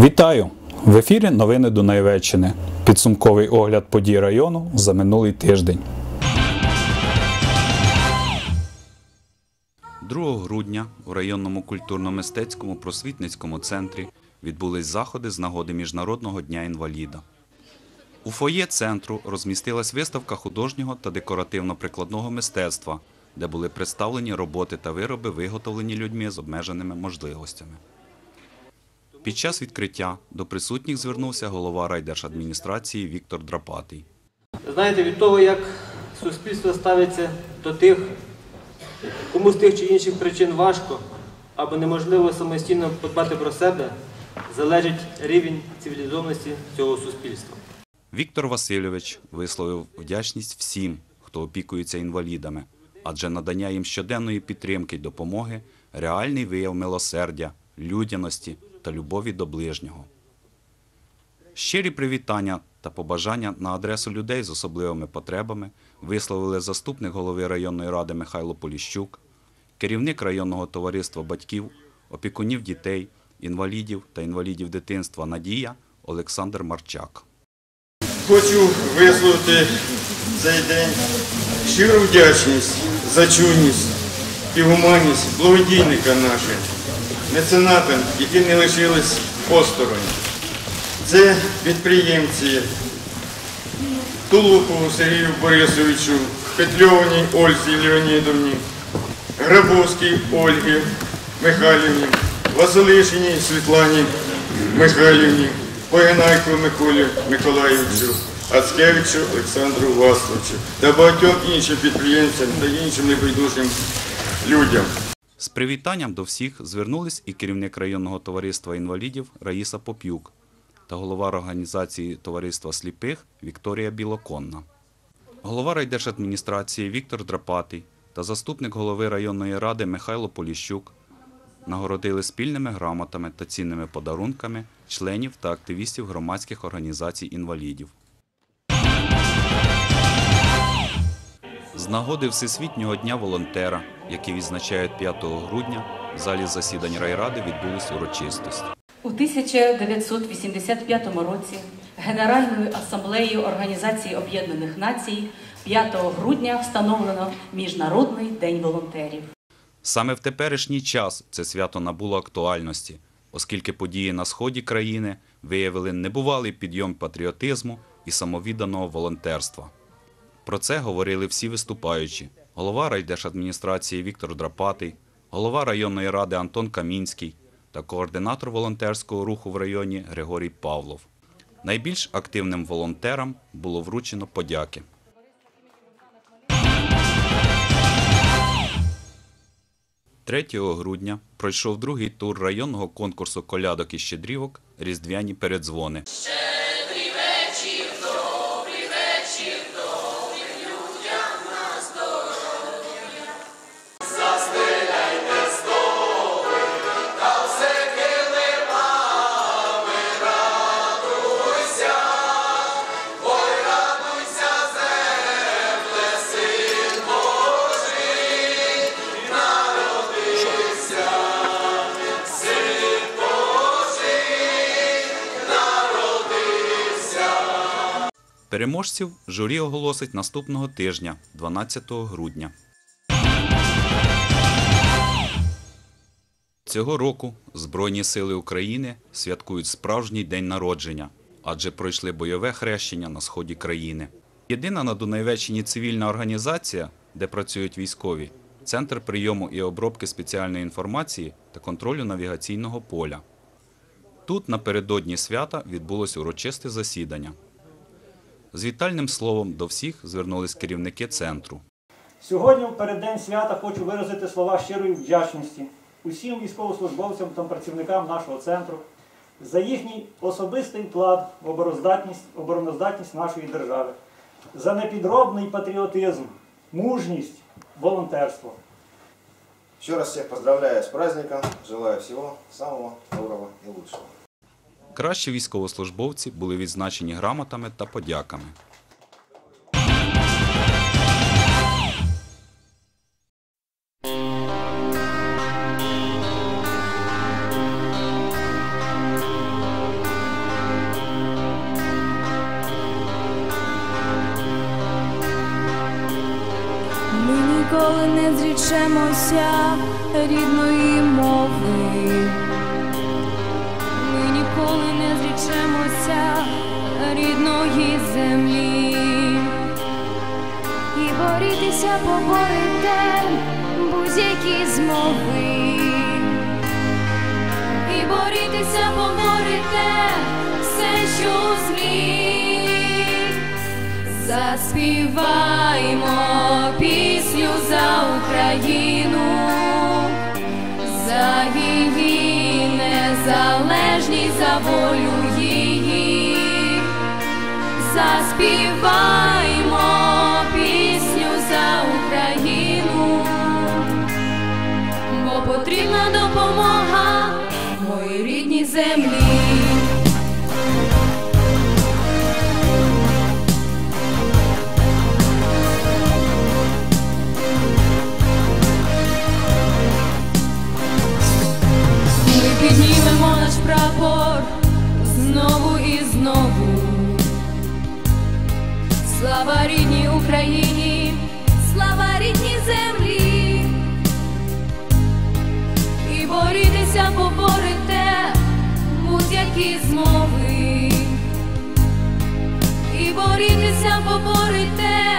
Вітаю! В ефірі новини Дунаєвеччини. Підсумковий огляд подій району за минулий тиждень. 2 грудня у районному культурно-мистецькому просвітницькому центрі відбулись заходи з нагоди Міжнародного дня інваліда. У фоє центру розмістилась виставка художнього та декоративно-прикладного мистецтва, де були представлені роботи та вироби, виготовлені людьми з обмеженими можливостями. Під час відкриття до присутніх звернувся голова райдержадміністрації Віктор Драпатий. Знаєте, від того, як суспільство ставиться до тих, кому з тих чи інших причин важко або неможливо самостійно подбати про себе, залежить рівень цивілізованості цього суспільства. Віктор Васильович висловив вдячність всім, хто опікується інвалідами, адже надання їм щоденної підтримки й допомоги реальний вияв милосердя, людяності та любові до ближнього. Щирі привітання та побажання на адресу людей з особливими потребами висловили заступник голови районної ради Михайло Поліщук, керівник районного товариства батьків, опікунів дітей, інвалідів та інвалідів дитинства Надія Олександр Марчак. Хочу висловити цей день щиру вдячність за чуйність і гуманність благодійника наших, меценатам, які не лишились осторонь. Це підприємці Тулупову Сергію Борисовичу, Петльованій Ользі Леонідовні, Грабовській Ольгі Михайлівні, Василишиній Світлані Михайлівні, Погинайку Миколі Миколаївичу, Ацкевичу Олександру Васловичу та багатьом іншим підприємцям та іншим небайдужим людям. З привітанням до всіх звернулись і керівник районного товариства інвалідів Раїса Поп'юк та голова організації товариства сліпих Вікторія Білоконна. Голова райдержадміністрації Віктор Драпатий та заступник голови районної ради Михайло Поліщук нагородили спільними грамотами та цінними подарунками членів та активістів громадських організацій інвалідів. Нагоди Всесвітнього дня волонтера, який відзначають 5 грудня, в залі засідань райради відбулись урочистості. У 1985 році Генеральною асамблеєю Організації Об'єднаних Націй 5 грудня встановлено Міжнародний день волонтерів. Саме в теперішній час це свято набуло актуальності, оскільки події на сході країни виявили небувалий підйом патріотизму і самовідданого волонтерства. Про це говорили всі виступаючі: голова райдержадміністрації Віктор Драпатий, голова районної ради Антон Камінський та координатор волонтерського руху в районі Григорій Павлов. Найбільш активним волонтерам було вручено подяки. – 3 грудня пройшов другий тур районного конкурсу колядок і щедрівок Різдвяні передзвони. Переможців журі оголосить наступного тижня, 12 грудня. Цього року Збройні сили України святкують справжній день народження, адже пройшли бойове хрещення на сході країни. Єдина на Дунаєвеччині цивільна організація, де працюють військові, центр прийому і обробки спеціальної інформації та контролю навігаційного поля. Тут напередодні свята відбулось урочисте засідання. З вітальним словом до всіх звернулись керівники центру. Сьогодні, в переддень свята, хочу виразити слова щирої вдячності усім військовослужбовцям та працівникам нашого центру за їхній особистий вклад в обороноздатність нашої держави, за непідробний патріотизм, мужність, волонтерство. Еще раз всех поздравляю с праздником, желаю всего самого доброго и лучшего. Кращі військовослужбовці були відзначені грамотами та подяками. Ми ніколи не зрічемося рідної мови. Ніколи не зречемося рідної землі. І борітися поборете будь-які змови. І борітися поборете все, що злі. Заспіваймо пісню за Україну, за незалежність, за волю її. Заспіваймо пісню за Україну, бо потрібна допомога моїй рідній землі. Слава рідній Україні, слава рідній землі. І борітися поборете будь-які змови. І борітися поборете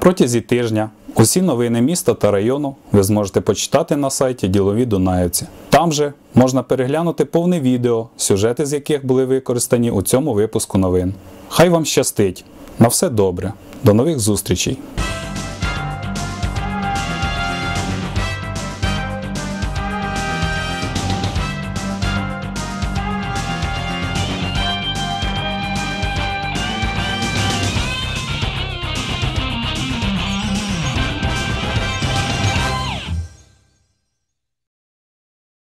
протязі тижня усі новини міста та району ви зможете почитати на сайті Ділові Дунаївці. Там же можна переглянути повне відео, сюжети з яких були використані у цьому випуску новин. Хай вам щастить! На все добре! До нових зустрічей!